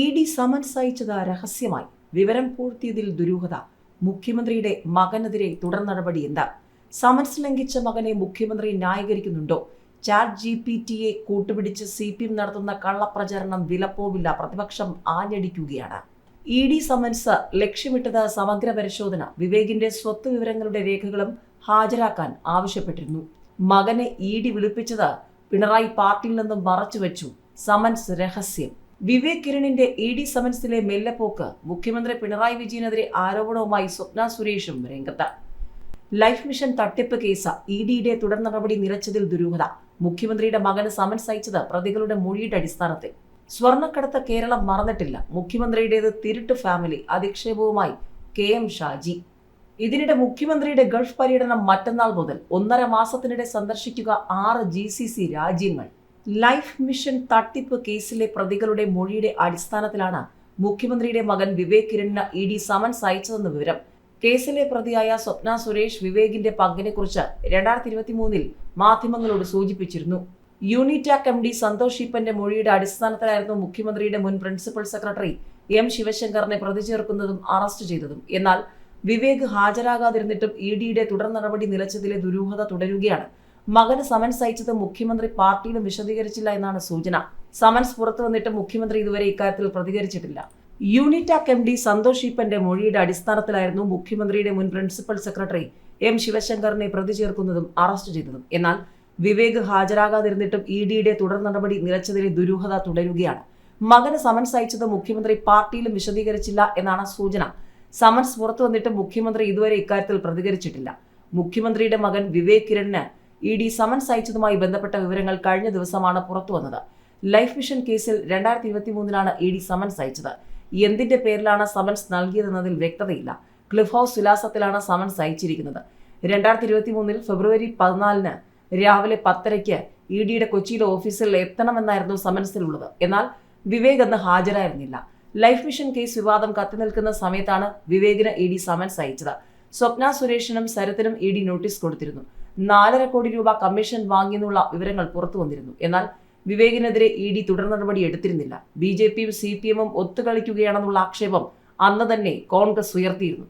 E D summons അയച്ചത് രഹസ്യമായി. വിവരം പൂർത്തിയതിൽ ദുരൂഹത. മുഖ്യമന്ത്രിയുടെ മകനെതിരെ തുടർ നടപടി എന്താ? സമൻസ് ലംഘിച്ച മകനെ മുഖ്യമന്ത്രി ന്യായീകരിക്കുന്നുണ്ടോ? ചാറ്റ് ജി പി ടിയെ കൂട്ടുപിടിച്ച് സി പി എം നടത്തുന്ന കള്ളപ്രചരണം വിലപ്പോവില്ല. പ്രതിപക്ഷം ആഞ്ഞടിക്കുകയാണ്. ഇ ഡി സമൻസ് ലക്ഷ്യമിട്ടത് സമഗ്ര പരിശോധന. വിവേകിന്റെ സ്വത്ത് വിവരങ്ങളുടെ രേഖകളും ഹാജരാക്കാൻ ആവശ്യപ്പെട്ടിരുന്നു. മകനെ ഇ ഡി വിളിപ്പിച്ചത് പിണറായി പാർട്ടിയിൽ നിന്നും മറച്ചുവെച്ചു. സമൻസ് രഹസ്യം. വിവേക് കിരണിന്റെ ഇ ഡി സമൻസിലെ മെല്ലപ്പോക്ക് മുഖ്യമന്ത്രി പിണറായി വിജയനെതിരെ ആരോപണവുമായി സ്വപ്ന സുരേഷും രംഗത്ത്. ലൈഫ് മിഷൻ തട്ടിപ്പ് കേസ് ഇ ഡിയുടെ തുടർ നടപടി നിലച്ചതിൽ ദുരൂഹത. മുഖ്യമന്ത്രിയുടെ മകന് സമൻസ് അയച്ചത് പ്രതികളുടെ മൊഴിയുടെ അടിസ്ഥാനത്തിൽ. സ്വർണക്കടത്ത് കേരളം മറന്നിട്ടില്ല. മുഖ്യമന്ത്രിയുടേത് തിരുട്ട് ഫാമിലി അധിക്ഷേപവുമായി കെ എം ഷാജി. ഇതിനിടെ മുഖ്യമന്ത്രിയുടെ ഗൾഫ് പര്യടനം മറ്റന്നാൾ മുതൽ ഒന്നര മാസത്തിനിടെ സന്ദർശിക്കുക ആറ് ജി രാജ്യങ്ങൾ. ലൈഫ് മിഷൻ തട്ടിപ്പ് കേസിലെ പ്രതികളുടെ മൊഴിയുടെ അടിസ്ഥാനത്തിലാണ് മുഖ്യമന്ത്രിയുടെ മകൻ വിവേക് കിരണിന് ഇ ഡി സമൻസ് അയച്ചതെന്ന് വിവരം. കേസിലെ പ്രതിയായ സ്വപ്ന സുരേഷ് വിവേകിന്റെ പങ്കിനെക്കുറിച്ച് രണ്ടായിരത്തി ഇരുപത്തി മൂന്നിൽ മാധ്യമങ്ങളോട് സൂചിപ്പിച്ചിരുന്നു. യൂണിറ്റാക് എം ഡി സന്തോഷ് ഈപ്പന്റെ മൊഴിയുടെ അടിസ്ഥാനത്തിലായിരുന്നു മുഖ്യമന്ത്രിയുടെ മുൻ പ്രിൻസിപ്പൽ സെക്രട്ടറി എം ശിവശങ്കറിനെ പ്രതി ചേർക്കുന്നതും അറസ്റ്റ് ചെയ്തതും. എന്നാൽ വിവേക് ഹാജരാകാതിരുന്നിട്ടും ഇ ഡിയുടെ തുടർ നടപടി നിലച്ചതിലെ ദുരൂഹത തുടരുകയാണ്. മകന് സമൻസ് അയച്ചത് മുഖ്യമന്ത്രി പാർട്ടിയിലും വിശദീകരിച്ചില്ല എന്നാണ് സൂചന. സമൻസ് പുറത്തു വന്നിട്ട് മുഖ്യമന്ത്രി ഇതുവരെ ഇക്കാര്യത്തിൽ പ്രതികരിച്ചിട്ടില്ല. യൂണിറ്റാക് എം ഡി സന്തോഷ് ഈപ്പന്റെ മൊഴിയുടെ അടിസ്ഥാനത്തിലായിരുന്നു മുഖ്യമന്ത്രിയുടെ മുൻ പ്രിൻസിപ്പൽ സെക്രട്ടറി എം ശിവശങ്കറിനെ പ്രതി ചേർക്കുന്നതും അറസ്റ്റ് ചെയ്തതും. എന്നാൽ വിവേക് ഹാജരാകാതിരുന്നിട്ടും ഇ ഡിയുടെ തുടർ നടപടി നിലച്ചതിലെ ദുരൂഹത തുടരുകയാണ്. മകന് സമൻസ് അയച്ചത് മുഖ്യമന്ത്രി പാർട്ടിയിലും വിശദീകരിച്ചില്ല എന്നാണ് സൂചന. സമൻസ് പുറത്തു വന്നിട്ടും മുഖ്യമന്ത്രി ഇതുവരെ ഇക്കാര്യത്തിൽ പ്രതികരിച്ചിട്ടില്ല. മുഖ്യമന്ത്രിയുടെ മകൻ വിവേക് കിരണിന് ഇ ഡി സമൻസ് അയച്ചതുമായി ബന്ധപ്പെട്ട വിവരങ്ങൾ കഴിഞ്ഞ ദിവസമാണ് പുറത്തുവന്നത്. ലൈഫ് മിഷൻ കേസിൽ രണ്ടായിരത്തി ഇരുപത്തി മൂന്നിലാണ് ഇ ഡി സമൻസ് അയച്ചത് എന്തിന്റെ പേരിലാണ് സമൻസ് നൽകിയതെന്നതിൽ വ്യക്തതയില്ല. ക്ലിഫ് ഹൗസ് വിലാസത്തിലാണ് സമൻസ് അയച്ചിരിക്കുന്നത് രണ്ടായിരത്തി ഇരുപത്തി മൂന്നിൽ ഫെബ്രുവരി പതിനാലിന് രാവിലെ പത്തരയ്ക്ക് ഇ ഡിയുടെ കൊച്ചിയിലെ ഓഫീസിൽ എത്തണമെന്നായിരുന്നു സമൻസിലുള്ളത്. എന്നാൽ വിവേക് അന്ന് ഹാജരായിരുന്നില്ല. ലൈഫ് മിഷൻ കേസ് വിവാദം കത്തിനിൽക്കുന്ന സമയത്താണ് വിവേകിന് ഇ ഡി സമൻസ് അയച്ചത് സ്വപ്ന സുരേഷിനും സരത്തിനും ഇ ഡി നോട്ടീസ് കൊടുത്തിരുന്നു. നാലര കോടി രൂപ കമ്മീഷൻ വാങ്ങിയെന്നുള്ള വിവരങ്ങൾ പുറത്തു വന്നിരുന്നു. എന്നാൽ വിവേകിനെതിരെ ഇ ഡി തുടർ നടപടി എടുത്തിരുന്നില്ല. ബി ജെ പിയും സി പി എമ്മും ഒത്തുകളിക്കുകയാണെന്നുള്ള ആക്ഷേപം അന്ന് തന്നെ കോൺഗ്രസ് ഉയർത്തിയിരുന്നു.